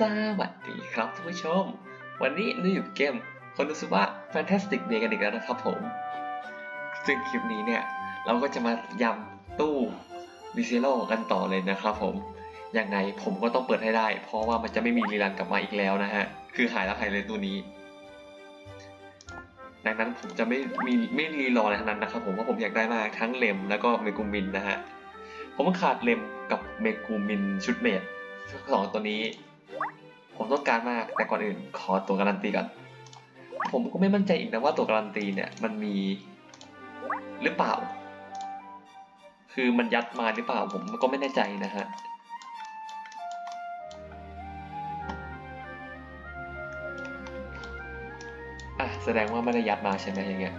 สวัสดีครับท่านผู้ชม วันนี้เราอยู่เกมคอนดูสวะ Fantastic Day กันอีกแล้วนะครับผม ซึ่งคลิปนี้เนี่ย เราก็จะมายำตู้ดิซิโลกันต่อเลยนะครับผม ยังไงผมก็ต้องเปิดให้ได้ เพราะว่ามันจะไม่มีรีรันกลับมาอีกแล้วนะฮะ คือหายแล้วหายเลยตัวนี้ ดังนั้นผมจะไม่มีไม่รีรออะไรทั้งนั้นนะครับผมเพราะผมอยากได้มากทั้งเลมแล้วก็เมกูมินนะฮะ ผมขาดเลมกับเมกูมินชุดเมดสองตัวนี้ ผมต้องการมากแต่ก่อนอื่นขอตัวการันตีก่อน ผมก็ไม่มั่นใจอีกนะว่าตัวการันตีเนี่ยมันมีหรือเปล่า คือมันยัดมาหรือเปล่าผมก็ไม่แน่ใจนะฮะอะแสดงว่าไม่ได้ยัดมาใช่ไหมอย่างเงี้ย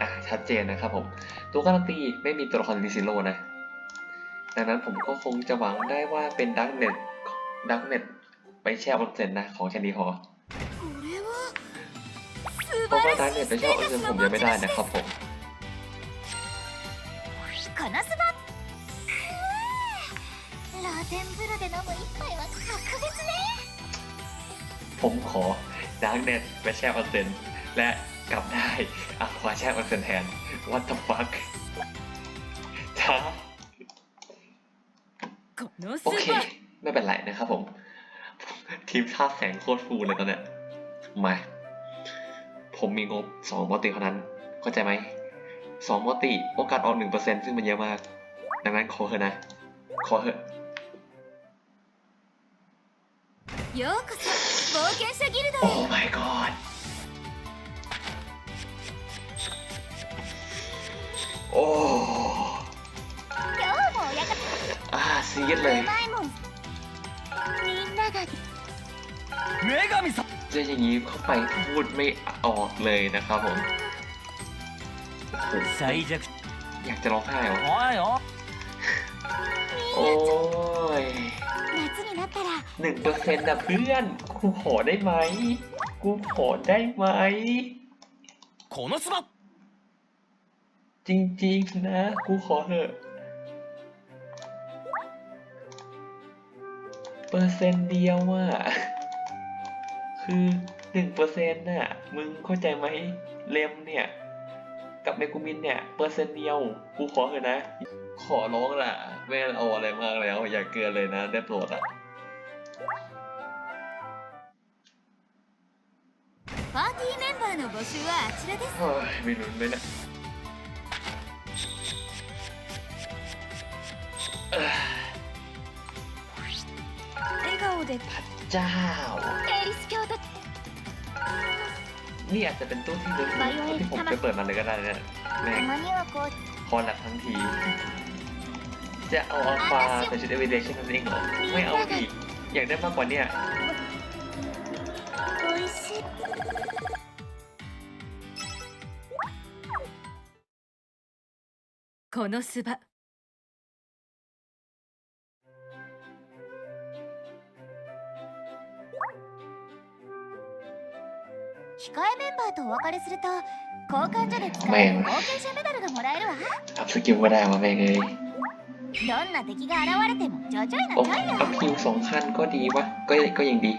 อะชัดเจนนะครับผม ตัวการันตีไม่มีตัวละครลิซิโลนะดังนั้นผมก็คงจะหวังได้ว่าเป็นดักเน็ต ดักเน็ตไปแช่ออนเซ็นนะ ขอแค่นี้พอ これは เพราะ 素 ว่า 晴 ดั ら ก し เน็ต い ไป ス แช่ テ ออน ー เซ็ タ น ス ผม の ยัง 持 ไม่ ち ได้ 主 นะครับผม このスバラテンブルで飲む一杯は格別ね ผมขอดักเน็ตไปแช่ออนเซ็นและกลับได้อะควาแช่ออนเซ็นแทน what the fuck ช้า このス โอเค バ ไม่เป็นไรนะครับผม ทีมชาติแสงโคตรฟูเลยตอนเนี้ยมาผมมีงบสองมอติเท่านั้น เข้าใจไหมสองมอติโอกาสออกหนึ่งเปอร์เซ็นซึ่งมันเยอะมาก ดังนั้นขอเถอะนะ ขอเถอะโอ้ my god โอ้อาซีเรียเลย เจออย่างนี้เข้าไปพูดไม่ออกเลยนะครับผมอยากจะร้องไห้เหรอโอ้ยหนึ่งเปอร์เซ็นต์นะเพื่อน กูขอได้ไหม กูขอได้ไหมจริงจริงนะ กูขอเถอะ เปอร์เซ็นต์เดียวอะ คือหนึ่งเปอร์เซ็นต์น่ะ มึงเข้าใจไหม เลมเนี่ย กับเมกูมินเนี่ย เปอร์เซ็นต์เดียว กูขอเถอะนะ ขอร้องล่ะ ไม่เอาอะไรมากแล้ว อย่าเกินเลยนะ ได้โปรดอ่ะ パーティーメンバーの募集はあちらです เฮ้ยไม่ลุ้นเลยนะเอ้อ 笑顔で พระเจ้า エリス教と นี่อาจจะเป็นตู้ที่ลึกที่ที่ผมไปเปิดมาเลยก็ได้นะแม่ た ง まにはこう พอหลักทั้งที จะเอาอัลฟาแต่ชุดเอเวเดชั่นนั่นเองเหรอ ไม่เอาอีก อยากได้มากกว่าเนี้ย 美味しいこのスバ 控えメンバーとお別れすると交換所で使える冒険者メダルがもらえるわ อัพสกิลก็ได้มาแม่งเลย どんな敵が現れてもちょいちょいな โอ้ ちょいよ อัพคิวสองขั้นก็ดีวะ ก็ก็ยังดี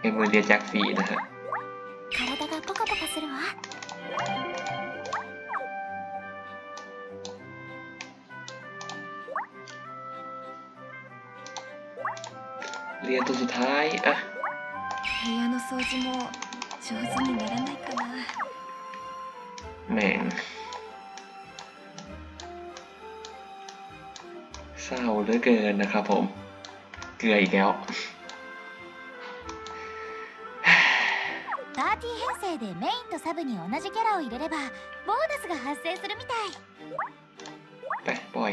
เอเมอร์เรียแจ็คฟรีนะฮะ เรียนตัวสุดท้าย อ่ะ 部屋の掃除も上手にならないかな แม่งเศร้าเหลือเกินนะครับผม เกลืออีกแล้ว パーティー編成でメインとサブに同じキャラを入れればボーナスが発生するみたい ไปปล่อย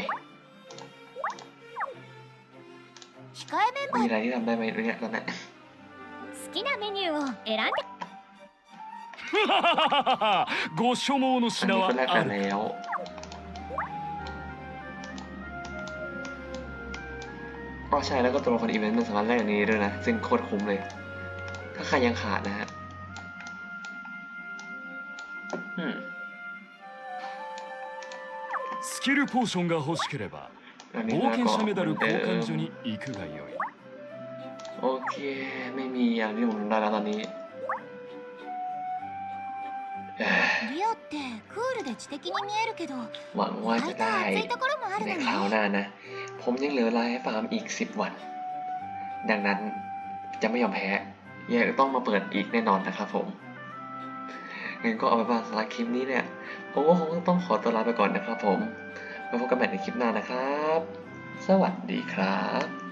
控えメンバ มี ー อะไรที่ทำได้ไหมเนี่ยตอนนี้ 好きなメニューを選んでご所望の อัน 品 นี้ は ก็แลก あ กัน る แล้วอ๋อใช่แล้วก็ตัวละครอีเวนต์มันสามารถแลกอย่างนี้ด้วยนะ ซึ่งโคตรคุ้มเลย ถ้าใครยังขาดนะฮะอืม スキルポーションが欲しければ โ อันนี้ 冒 แล้ว 険 ก็ 者メダル เหมือน 交 เดิม 換所に行くがよい โอเค ไม่มีอย่างที่ผมได้แล้วตอนนี้เอ้ย リオってクールで知的に見えるけど หวังว่า 意 จะ 外と ได้ 熱いところもある ใน の คราวห ね น้านะ ผมยังเหลือเวลาให้ฟาร์มอีก 10 วัน ดังนั้นจะไม่ยอมแพ้ยังต้องมาเปิดอีกแน่นอนนะครับผมงั้นก็เอาไปนว่าสำหรับคลิปนี้เนี่ย ผมก็คงต้องขอตัวลาไปก่อนนะครับผม มาพบกันใหม่ในคลิปหน้านะครับ สวัสดีครับ